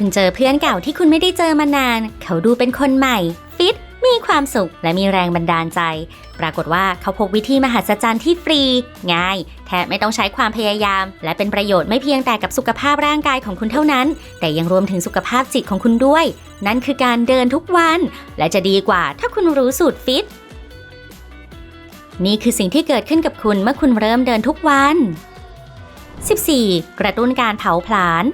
คุณเจอเพื่อนเก่าที่คุณไม่ได้เจอมานาน เขาดูเป็นคนใหม่ ฟิต มีความสุข และมีแรงบันดาลใจ ปรากฏว่าเขาพบวิธีมหัศจรรย์ที่ฟรี ง่าย แทบไม่ต้องใช้ความพยายาม และเป็นประโยชน์ไม่เพียงแต่กับสุขภาพร่างกายของคุณเท่านั้น แต่ยังรวมถึงสุขภาพจิตของคุณด้วย นั่นคือการเดินทุกวัน และจะดีกว่าถ้าคุณรู้สูตรฟิต นี่คือสิ่งที่เกิดขึ้นกับคุณเมื่อคุณเริ่มเดินทุกวัน 14. กระตุ้นการเผาผลาญ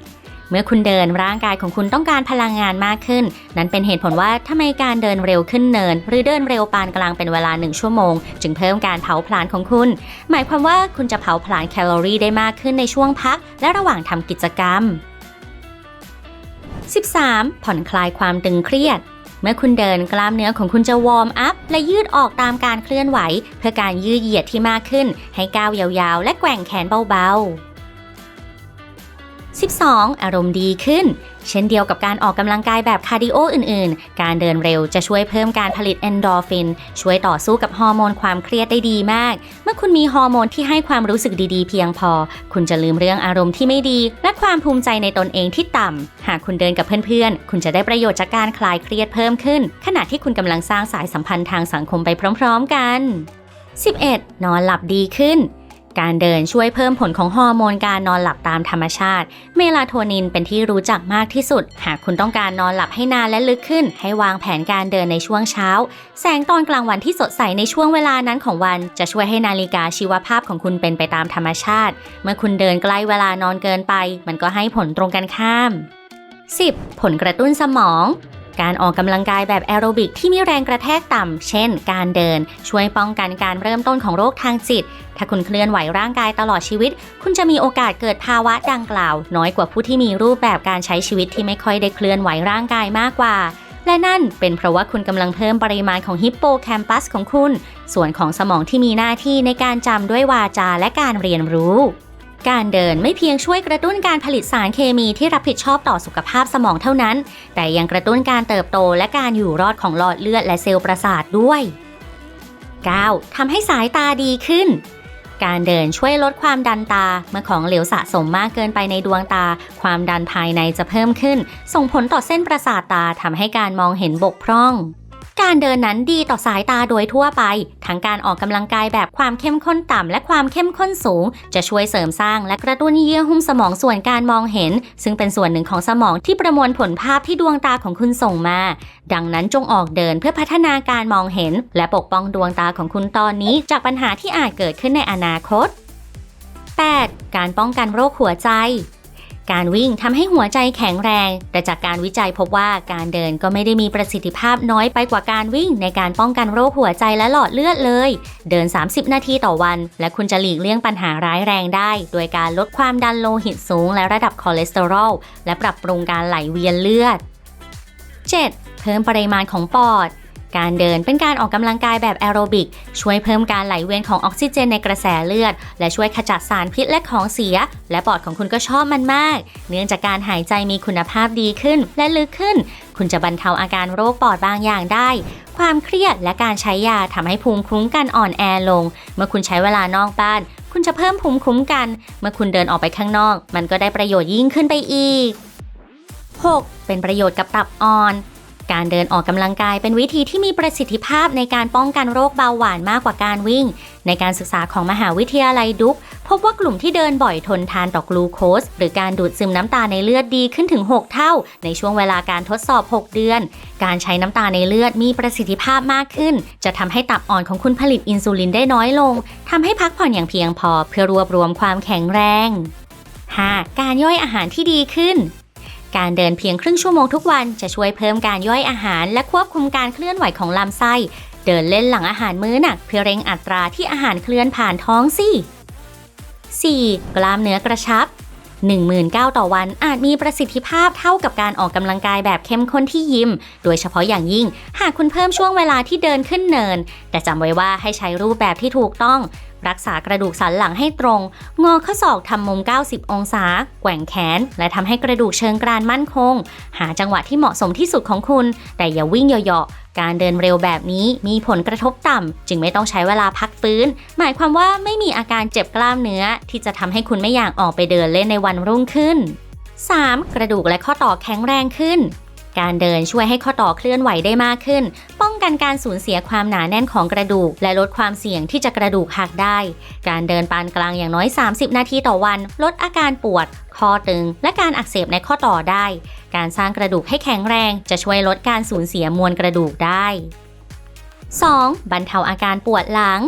มื่อคุณเดินร่างกายของคุณต้องการพลังงานมากขึ้น นั้นเป็นเหตุผลว่าทำไมการเดินเร็วขึ้นเนิน หรือเดินเร็วปานกลางเป็นเวลา 1 ชั่วโมง จึงเพิ่มการเผาผลาญของคุณ หมายความว่าคุณจะเผาผลาญแคลอรี่ได้มากขึ้นในช่วงพัก และระหว่างทำกิจกรรม 13. ผ่อนคลายความตึงเครียดเมื่อคุณเดินกล้ามเนื้อของคุณจะวอร์มอัพ และยืดออกตามการเคลื่อนไหว เพื่อการยืดเหยียดที่มากขึ้น ให้ก้าวยาวๆ และแกว่งแขนเบาๆ 12. อารมณ์ดีขึ้น เช่นเดียวกับการออกกำลังกายแบบคาร์ดิโออื่นๆ การเดินเร็วจะช่วยเพิ่มการผลิตเอนโดรฟิน ช่วยต่อสู้กับฮอร์โมนความเครียดได้ดีมาก เมื่อคุณมีฮอร์โมนที่ให้ความรู้สึกดีๆ เพียงพอ คุณจะลืมเรื่องอารมณ์ที่ไม่ดี และความภูมิใจในตนเองที่ต่ำ หากคุณเดินกับเพื่อนๆ คุณจะได้ประโยชน์จากการคลายเครียดเพิ่มขึ้น ขณะที่คุณกำลังสร้างสายสัมพันธ์ทางสังคมไปพร้อม ๆ กัน 11. นอนหลับดีขึ้น การเดินช่วยเพิ่มผลของฮอร์โมนการนอนหลับตามธรรมชาติ เมลาโทนินเป็นที่รู้จักมากที่สุด หากคุณต้องการนอนหลับให้นานและลึกขึ้น ให้วางแผนการเดินในช่วงเช้า แสงตอนกลางวันที่สดใสในช่วงเวลานั้นของวัน จะช่วยให้นาฬิกาชีวภาพของคุณเป็นไปตามธรรมชาติ เมื่อคุณเดินใกล้เวลานอนเกินไป มันก็ให้ผลตรงกันข้าม 10. ผลกระตุ้นสมองการออกกำลังกายแบบแอโรบิกที่มีแรงกระแทกต่ำ เช่น การเดิน ช่วยป้องกันการเริ่มต้นของโรคทางจิต ถ้าคุณเคลื่อนไหวร่างกายตลอดชีวิต คุณจะมีโอกาสเกิดภาวะดังกล่าว น้อยกว่าผู้ที่มีรูปแบบการใช้ชีวิตที่ไม่ค่อยได้เคลื่อนไหวร่างกายมากกว่า และนั่นเป็นเพราะว่าคุณกำลังเพิ่มปริมาณของฮิปโปแคมปัสของคุณ ส่วนของสมองที่มีหน้าที่ในการจำด้วยวาจาและการเรียนรู้การเดินไม่เพียงช่วยกระตุ้นการผลิตสารเคมีที่รับผิดชอบต่อสุขภาพสมองเท่านั้น แต่ยังกระตุ้นการเติบโตและการอยู่รอดของหลอดเลือดและเซลล์ประสาทด้วย 9. ทำให้สายตาดีขึ้น การเดินช่วยลดความดันตา เมื่อของเหลวสะสมมากเกินไปในดวงตา ความดันภายในจะเพิ่มขึ้น ส่งผลต่อเส้นประสาทตาทำให้การมองเห็นบกพร่อง การเดินนั้นดีต่อสายตาโดยทั่วไป ทั้งการออกกำลังกายแบบความเข้มข้นต่ำและความเข้มข้นสูง จะช่วยเสริมสร้างและกระตุ้นเยื่อหุ้มสมองส่วนการมองเห็น ซึ่งเป็นส่วนหนึ่งของสมองที่ประมวลผลภาพที่ดวงตาของคุณส่งมา ดังนั้นจงออกเดินเพื่อพัฒนาการมองเห็น และปกป้องดวงตาของคุณตอนนี้จากปัญหาที่อาจเกิดขึ้นในอนาคต 8. การป้องกันโรคหัวใจ การวิ่งทำให้หัวใจแข็งแรง แต่จากการวิจัยพบว่าการเดินก็ไม่ได้มีประสิทธิภาพน้อยไปกว่าการวิ่ง ในการป้องกันโรคหัวใจและหลอดเลือดเลย เดิน 30 นาทีต่อวัน และคุณจะหลีกเลี่ยงปัญหาร้ายแรงได้ โดยการลดความดันโลหิตสูง และระดับคอเลสเตอรอลและปรับปรุงการไหลเวียนเลือด 7. เพิ่มปริมาณของปอด การเดินเป็นการออกกำลังกายแบบแอโรบิก ช่วยเพิ่มการไหลเวียนของออกซิเจนในกระแสเลือด และช่วยขจัดสารพิษและของเสีย และปอดของคุณก็ชอบมันมาก เนื่องจากการหายใจมีคุณภาพดีขึ้นและลึกขึ้น คุณจะบรรเทาอาการโรคปอดบางอย่างได้ ความเครียดและการใช้ยาทำให้ภูมิคุ้มกันอ่อนแอลง เมื่อคุณใช้เวลานอกบ้าน คุณจะเพิ่มภูมิคุ้มกัน เมื่อคุณเดินออกไปข้างนอก มันก็ได้ประโยชน์ยิ่งขึ้นไปอีก 6. เป็นประโยชน์กับตับอ่อน การเดินออกกำลังกายเป็นวิธีที่มีประสิทธิภาพในการป้องกันโรคเบาหวานมากกว่าการวิ่ง ในการศึกษาของมหาวิทยาลัยดุกพบว่ากลุ่มที่เดินบ่อยทนทานต่อกลูโคส หรือการดูดซึมน้ำตาในเลือดดีขึ้นถึง 6 เท่า ในช่วงเวลาการทดสอบ 6 เดือน การใช้น้ำตาในเลือดมีประสิทธิภาพมากขึ้น จะทำให้ตับอ่อนของคุณผลิตอินซูลินได้น้อยลงทำให้พักผ่อนอย่างเพียงพอเพื่อรวบรวมความแข็งแรง 5. การย่อยอาหารที่ดีขึ้น การเดินเพียงครึ่งชั่วโมงทุกวันจะช่วยเพิ่มการย่อยอาหาร และควบคุมการเคลื่อนไหวของลำไส้ เดินเล่นหลังอาหารมื้อหนักเพื่อเร่งอัตราที่อาหารเคลื่อนผ่านท้องสิ 4. กล้ามเนื้อกระชับ19,000ต่อวันอาจมีประสิทธิภาพเท่ากับการออกกำลังกายแบบเข้มข้นที่ยิม โดยเฉพาะอย่างยิ่ง หากคุณเพิ่มช่วงเวลาที่เดินขึ้นเนิน แต่จำไว้ว่าให้ใช้รูปแบบที่ถูกต้อง รักษากระดูกสันหลังให้ตรง งอข้อศอกทำมุม 90 องศา แกว่งแขน และทำให้กระดูกเชิงกรานมั่นคง หาจังหวะที่เหมาะสมที่สุดของคุณ แต่อย่าวิ่งเหยาะๆการเดินเร็วแบบนี้มีผลกระทบต่ำ จึงไม่ต้องใช้เวลาพักฟื้น หมายความว่าไม่มีอาการเจ็บกล้ามเนื้อ ที่จะทำให้คุณไม่อยากออกไปเดินเล่นในวันรุ่งขึ้น 3. กระดูกและข้อต่อแข็งแรงขึ้นการเดินช่วยให้ข้อต่อเคลื่อนไหวได้มากขึ้น ป้ กันการสูญเสียความหนาแน่นของกระดูก และลดความเสี่ยงที่จะกระดูกหักได้ การเดินปานกลางอย่างน้อย 30 นาทีต่อวัน ลดอาการปวด ข้อตึง และการอักเสบในข้อต่อได้ การสร้างกระดูกให้แข็งแรง จะช่วยลดการสูญเสียมวลกระดูกได้ 2. บรรเทาอาการปวดหลัง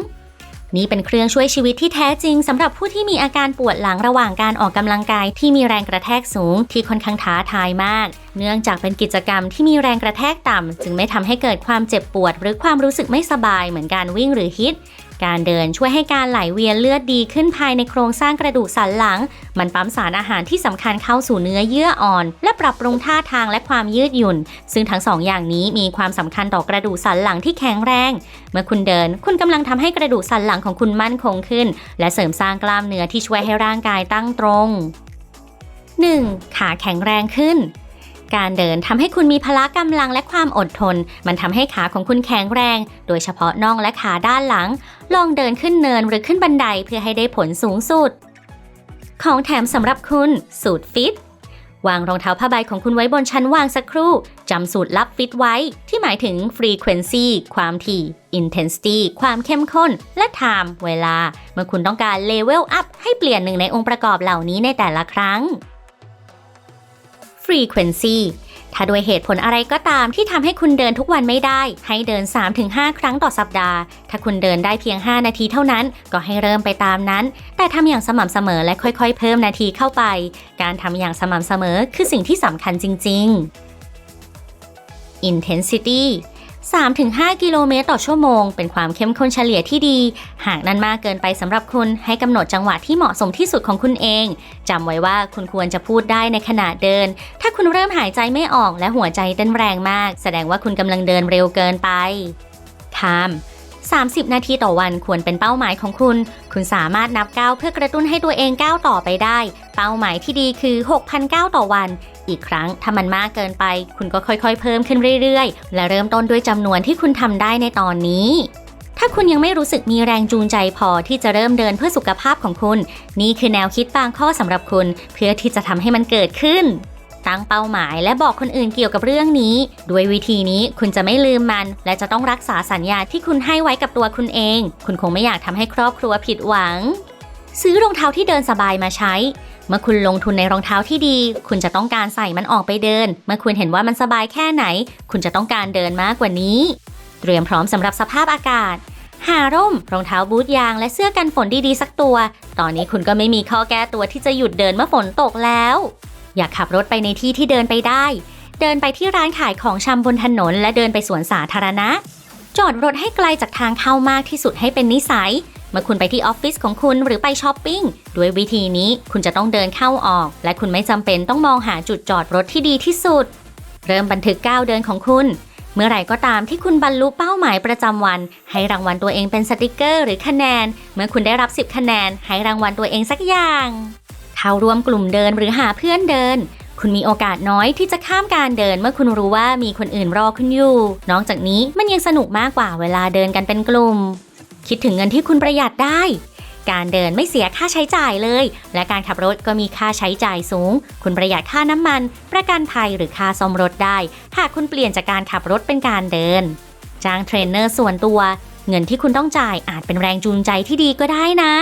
นี่เป็นเครื่องช่วยชีวิตที่แท้จริงสำหรับผู้ที่มีอาการปวดหลังระหว่างการออกกำลังกายที่มีแรงกระแทกสูงที่ค่อนข้างท้าทายมาก เนื่องจากเป็นกิจกรรมที่มีแรงกระแทกต่ำจึงไม่ทำให้เกิดความเจ็บปวด หรือความรู้สึกไม่สบายเหมือนการวิ่งหรือฮิต การเดินช่วยให้การไหลเวียนเลือดดีขึ้นภายในโครงสร้างกระดูกสันหลัง มันปั๊มสารอาหารที่สำคัญเข้าสู่เนื้อเยื่ออ่อน และปรับปรุงท่าทางและความยืดหยุ่น ซึ่งทั้งสองอย่างนี้มีความสำคัญต่อกระดูกสันหลังที่แข็งแรง เมื่อคุณเดิน คุณกำลังทำให้กระดูกสันหลังของคุณมั่นคงขึ้น และเสริมสร้างกล้ามเนื้อที่ช่วยให้ร่างกายตั้งตรง 1. ขาแข็งแรงขึ้น การเดินทำให้คุณมีพละกำลังและความอดทน มันทำให้ขาของคุณแข็งแรง โดยเฉพาะน่องและขาด้านหลัง ลองเดินขึ้นเนินหรือขึ้นบันไดเพื่อให้ได้ผลสูงสุด ของแถมสำหรับคุณ สูตรฟิตวางรองเท้าผ้าใบของคุณไว้บนชั้นวางสักครู่ จำสูตรลับฟิตไว้ ที่หมายถึง frequency ความถี่ intensity ความเข้มข้น และ time เวลา เมื่อคุณต้องการ level up ให้เปลี่ยนหนึ่งในองค์ประกอบเหล่านี้ในแต่ละครั้ง frequency ถ้าด้วยเหตุผลอะไรก็ตามที่ทำให้คุณเดินทุกวันไม่ได้ ให้เดิน 3-5 ครั้งต่อสัปดาห์ ถ้าคุณเดินได้เพียง 5 นาทีเท่านั้น ก็ให้เริ่มไปตามนั้น แต่ทำอย่างสม่ำเสมอและค่อยๆ เพิ่มนาทีเข้าไป การทำอย่างสม่ำเสมอคือสิ่งที่สำคัญจริง ๆ intensity 3-5 กิโลเมตรต่อชั่วโมง เป็นความเข้มข้นเฉลี่ยที่ดี หากนั้นมากเกินไปสำหรับคุณให้กำหนดจังหวะที่เหมาะสมที่สุดของคุณเองจำไว้ว่าคุณควรจะพูดได้ในขณะเดิน ถ้าคุณเริ่มหายใจไม่ออกและหัวใจเต้นแรงมาก แสดงว่าคุณกำลังเดินเร็วเกินไป time 30 นาทีต่อวันควรเป็นเป้าหมายของคุณ คุณสามารถนับก้าวเพื่อกระตุ้นให้ตัวเองก้าวต่อไปได้ เป้าหมายที่ดีคือ 6,000ก้าวต่อวัน อีกครั้งถ้ามันมากเกินไป คุณก็ค่อยๆ เพิ่มขึ้นเรื่อยๆ และเริ่มต้นด้วยจำนวนที่คุณทำได้ในตอนนี้ถ้าคุณยังไม่รู้สึกมีแรงจูงใจพอที่จะเริ่มเดินเพื่อสุขภาพของคุณ นี่คือแนวคิดบางข้อสำหรับคุณ เพื่อที่จะทำให้มันเกิดขึ้น ตั้งเป้าหมาย และบอกคนอื่นเกี่ยวกับเรื่องนี้ ด้วยวิธีนี้คุณจะไม่ลืมมัน และจะต้องรักษาสัญญาที่คุณให้ไว้กับตัวคุณเอง คุณคงไม่อยากทำให้ครอบครัวผิดหวัง ซื้อรองเท้าที่เดินสบายมาใช้เมื่อคุณลงทุนในรองเท้าที่ดี คุณจะต้องการใส่มันออกไปเดิน เมื่อคุณเห็นว่ามันสบายแค่ไหน คุณจะต้องการเดินมากกว่านี้ เตรียมพร้อมสำหรับสภาพอากาศ หาร่ม รองเท้าบูทยาง และเสื้อกันฝนดีๆ สักตัว ตอนนี้คุณก็ไม่มีข้อแก้ตัวที่จะหยุดเดินเมื่อฝนตกแล้ว อยากขับรถไปในที่ที่เดินไปได้ เดินไปที่ร้านขายของชำบนถนน และเดินไปสวนสาธารณะ จอดรถให้ไกลจากทางเข้ามากที่สุดให้เป็นนิสัย เมื่อคุณไปที่ออฟฟิศของคุณหรือไปช้อปปิ้งด้วยวิธีนี้คุณจะต้องเดินเข้าออก และคุณไม่จำเป็นต้องมองหาจุดจอดรถที่ดีที่สุด เริ่มบันทึกก้าวเดินของคุณเมื่อไหร่ก็ตามที่คุณบรรลุเป้าหมายประจำวัน ให้รางวัลตัวเองเป็นสติกเกอร์หรือคะแนน เมื่อคุณได้รับ 10 คะแนน ให้รางวัลตัวเองสักอย่าง เข้าร่วมกลุ่มเดินหรือหาเพื่อนเดิน คุณมีโอกาสน้อยที่จะข้ามการเดินเมื่อคุณรู้ว่ามีคนอื่นรอคุณอยู่ นอกจากนี้มันยังสนุกมากกว่าเวลาเดินกันเป็นกลุ่ม คิดถึงเงินที่คุณประหยัดได้ การเดินไม่เสียค่าใช้จ่ายเลย และการขับรถก็มีค่าใช้จ่ายสูง คุณประหยัดค่าน้ำมัน ประกันภัยหรือค่าซ่อมรถได้ หากคุณเปลี่ยนจากการขับรถเป็นการเดิน จ้างเทรนเนอร์ส่วนตัว เงินที่คุณต้องจ่ายอาจเป็นแรงจูงใจที่ดีก็ได้นะ